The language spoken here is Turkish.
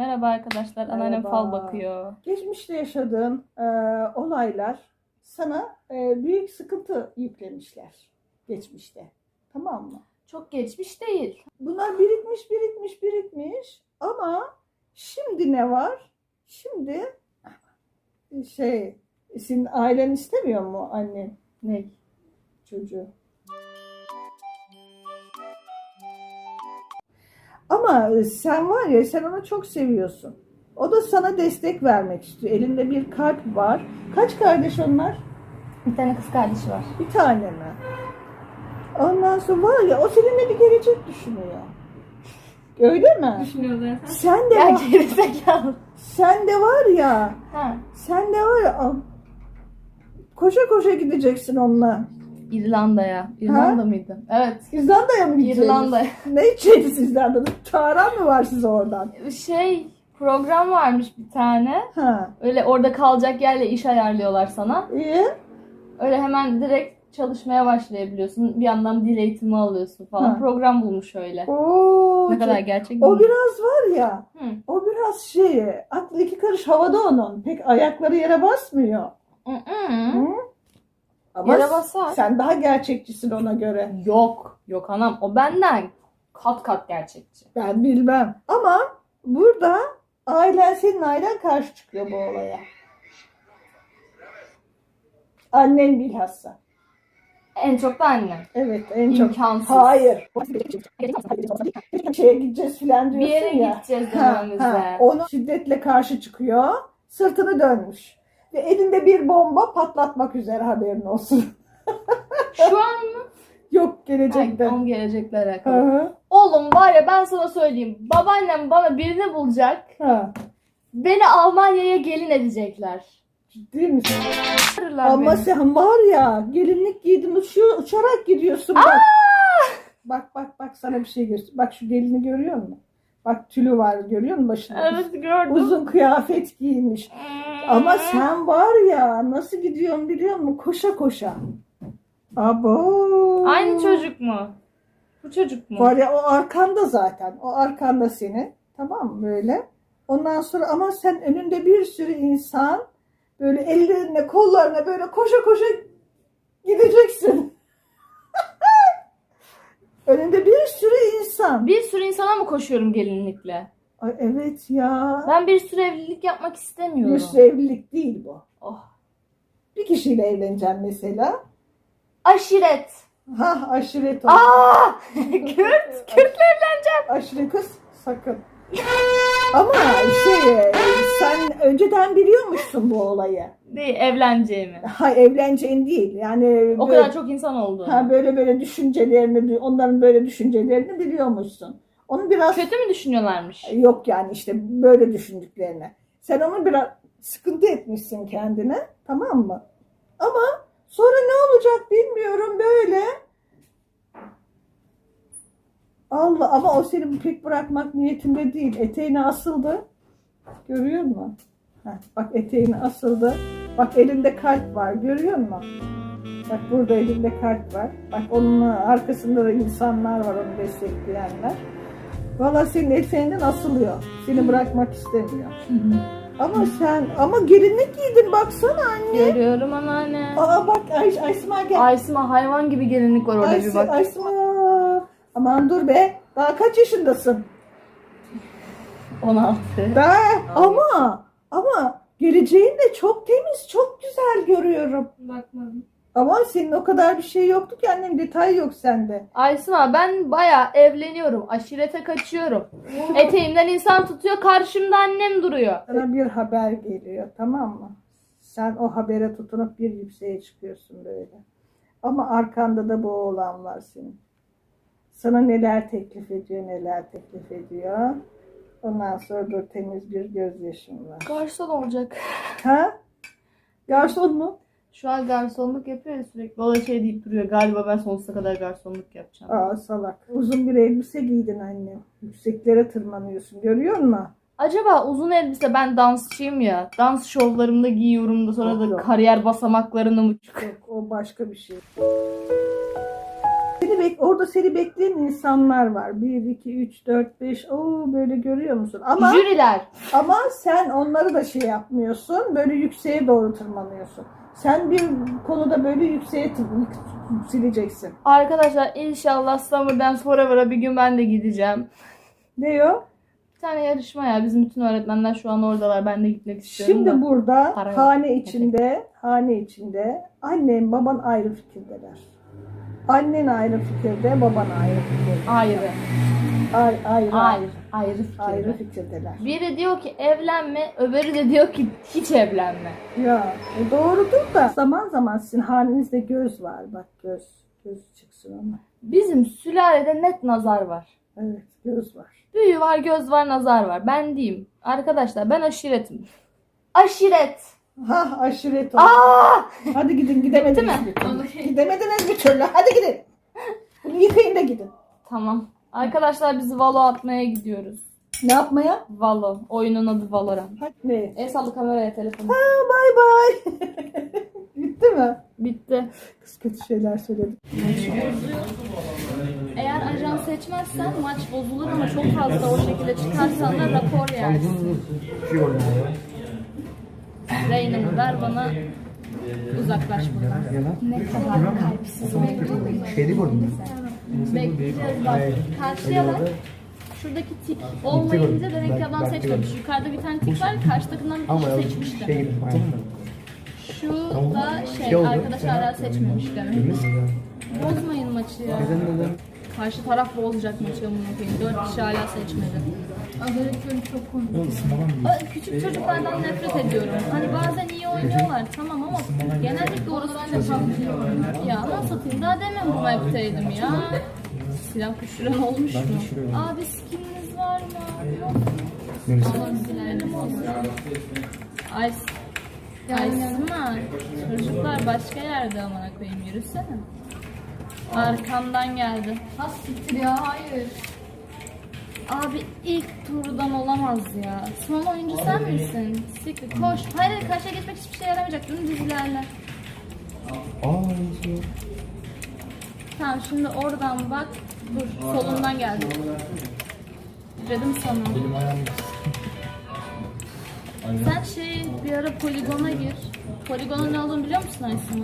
Merhaba arkadaşlar. Anneannem fal bakıyor. Geçmişte yaşadığın e, olaylar sana e, büyük sıkıntı yüklemişler geçmişte. Tamam mı? Çok geçmiş değil. Bunlar birikmiş, birikmiş, birikmiş ama şimdi ne var? Şimdi şey, senin ailen istemiyor mu annen Ne? çocuğu? Ama sen var ya sen onu çok seviyorsun. O da sana destek vermek istiyor. Elinde bir kalp var. Kaç kardeş onlar? Bir tane kız kardeşi var. Bir tane mi? Ondan sonra var ya o seninle bir gelecek düşünüyor. Öyle mi? Düşünüyorlar. Sen de Ya var, gerizekalı. sen de var ya, Ha. sen de var ya koşa koşa gideceksin onunla. İrlanda'ya. İrlanda mıydı? Evet. İzlanda'ya mı gideceksiniz? İrlanda. Ne içeceksiniz İzlanda'da? Çağıran mı var size oradan? Şey program varmış bir tane. Ha, Öyle orada kalacak yerle iş ayarlıyorlar sana. iyi. Öyle hemen direkt çalışmaya başlayabiliyorsun. Bir yandan dil eğitimi alıyorsun falan. Ha. Program bulmuş öyle. Oo, Ne kadar gerçek O bilmiyorum. biraz var ya, Hı. o biraz şey, aklı iki karış havada onun. Pek ayakları yere basmıyor. Hı hı. Hı? Ama Yere basar. sen daha gerçekçisin ona göre. Yok. Yok anam. O benden kat kat gerçekçi. Ben bilmem. Ama burada ailen senin ailen karşı çıkıyor bu olaya. Annen bilhassa. En çok da annem. Evet en çok. İmkansız. Hayır. Şeye gideceğiz filan Bir diyorsun yere ya. gideceğiz ha. Onu şiddetle karşı çıkıyor. Sırtını dönmüş. Ve elinde bir bomba patlatmak üzere haberin olsun. Şu an mı? Yok gelecekte. Onun gelecekle Hı alakalı. hı. Oğlum var ya ben sana söyleyeyim. Babaannem bana birini bulacak. Ha. Beni Almanya'ya gelin edecekler. Ciddi misin? Ama beni. sen var ya gelinlik giydin uçuyor, uçarak gidiyorsun bak. Bak bak bak sana bir şey göster. Bak şu gelini görüyor musun? Bak tülü var görüyor musun başında? Evet gördüm. Uzun kıyafet giymiş. Ama sen var ya nasıl gidiyorsun biliyor musun? Koşa koşa. Abo. Aynı çocuk mu? Bu çocuk mu? Var ya o arkanda zaten. O arkanda senin. Tamam mı böyle? Ondan sonra ama sen önünde bir sürü insan böyle ellerine kollarına böyle koşa koşa gideceksin. önünde bir sürü insan. Bir sürü insana mı koşuyorum gelinlikle? Ay evet ya. Ben bir sürü evlilik yapmak istemiyorum. Bir sürü evlilik değil bu. Oh. Bir kişiyle evleneceğim mesela. Aşiret. Ha aşiret o. Aa! Kürt. Kürtle evleneceğim. Aşiret kız sakın. Ama şey sen önceden biliyormuşsun bu olayı. Değil evleneceğimi. Ha evleneceğin değil. Yani O böyle, kadar çok insan oldu. ha, böyle böyle düşüncelerini, onların böyle düşüncelerini biliyormuşsun. Onu biraz Kötü mü düşünüyorlarmış? yok yani işte böyle düşündüklerini. Sen onu biraz sıkıntı etmişsin kendine. Tamam mı? Ama sonra ne olacak bilmiyorum böyle. Allah ama o seni pek bırakmak niyetinde değil. Eteğine asıldı. Görüyor musun? Heh, bak eteğine asıldı. Bak elinde kalp var. Görüyor musun? Bak burada elinde kalp var. Bak onun arkasında da insanlar var onu destekleyenler. Valla senin eteğinden asılıyor. Seni bırakmak istemiyor. Ama sen ama gelinlik giydin baksana anne. Görüyorum anneanne. Aa bak Ay, Aysma gel. Aysima hayvan gibi gelinlik var orada bir Aysi- bak. Aysma. Aman dur be. Daha kaç yaşındasın? 16. Daha ama ama geleceğin de çok temiz, çok güzel görüyorum. Bakmadım. Ama senin o kadar bir şey yoktu ki annem detay yok sende. Aysima ben baya evleniyorum. Aşirete kaçıyorum. Eteğimden insan tutuyor. Karşımda annem duruyor. Sana bir haber geliyor tamam mı? Sen o habere tutunup bir yükseğe çıkıyorsun böyle. Ama arkanda da bu oğlan var senin. Sana neler teklif ediyor, neler teklif ediyor. Ondan sonra dur temiz bir gözyaşım var. Garson olacak. Ha? Garson mu? Şu an garsonluk yapıyor ya sürekli. O da şey deyip duruyor. Galiba ben sonsuza kadar garsonluk yapacağım. Aa salak. Uzun bir elbise giydin anne. Yükseklere tırmanıyorsun. Görüyor musun? Acaba uzun elbise ben dansçıyım ya. Dans şovlarımda giyiyorum da sonra da Yok, kariyer basamaklarını mı çıkıyor? Yok o başka bir şey. Bek orada seni bekleyen insanlar var. 1 2 3 4 5. Oo böyle görüyor musun? Ama Jüriler. ama sen onları da şey yapmıyorsun. Böyle yükseğe doğru tırmanıyorsun. Sen bir konuda böyle yükseğe tır- yükseleceksin. Arkadaşlar inşallah Summer Dance Forever'a bir gün ben de gideceğim. Ne o? Bir tane yarışma ya. Bizim bütün öğretmenler şu an oradalar. Ben de gitmek istiyorum. Şimdi da. burada Para yok. hane içinde, hane içinde annen baban ayrı fikirdeler. Annen ayrı fikirde, baban ayrı fikirde. Ayrı. Ayrı, ayrı, Ayrı. Ayrı fikirde. ayrı fikirdeler. Biri diyor ki evlenme, öbürü de diyor ki hiç evlenme. Ya e doğrudur da zaman zaman sizin halinizde göz var. Bak göz, göz çıksın ama. Bizim sülalede net nazar var. Evet göz var. Büyü var, göz var, nazar var. Ben diyeyim. Arkadaşlar ben aşiretim. Aşiret. Ha aşiret oldu. Aa! Hadi gidin gidemediniz mi? bir türlü. Gidemediniz bir türlü. Hadi gidin. Bunu yıkayın da gidin. Tamam. Arkadaşlar biz Valo atmaya gidiyoruz. Ne yapmaya? Valo. Oyunun adı Valorant. Hadi ne? El sallı kameraya telefonu. Ha, bay bay. Bitti mi? Bitti. Kız kötü şeyler söyledi. Eğer ajan seçmezsen maç bozulur ama çok fazla o şekilde çıkarsan da rapor yersin. Reyna'mı ver bana uzaklaş buradan. Ne kadar kalpsiz olduğunu. Şeyde gördüm Bekleyeceğiz bak. Karşıya bak. Şuradaki tik olmayınca demek ki adam seçmemiş. Yukarıda bir tane tik var. Karşı takımdan bir kişi seçmişti. şey. Şu da şey Şey oldu. arkadaş hala seçmemiş demek. Bozmayın maçı ya. Karşı taraf bozacak maçı amına koyayım. Dört kişi hala seçmedi. Moderatörüm çok komik. Aa, Küçük çocuklardan nefret ediyorum. Hani bazen iyi oynuyorlar tamam ama genellikle orası çok Ya nasıl satayım daha demin bu map'teydim ya. Silah düşüren olmuş mu? Abi skininiz var mı? Yok. Allah silerim olsun. Ay, ay Sima, çocuklar başka yerde amına koyayım yürüsene. Arkamdan geldi. Ha siktir ya hayır. Abi ilk turdan olamaz ya. Son oyuncu sen misin? Siktir koş. Hayır karşıya geçmek hiçbir şey yaramayacak. Dümdüz ilerle. Aa şey. Tamam şimdi oradan bak. Dur solundan geldi. Dedim sana. Benim ayağım Sen şey bir ara poligona gir. Poligonun ne olduğunu biliyor musun Aysin?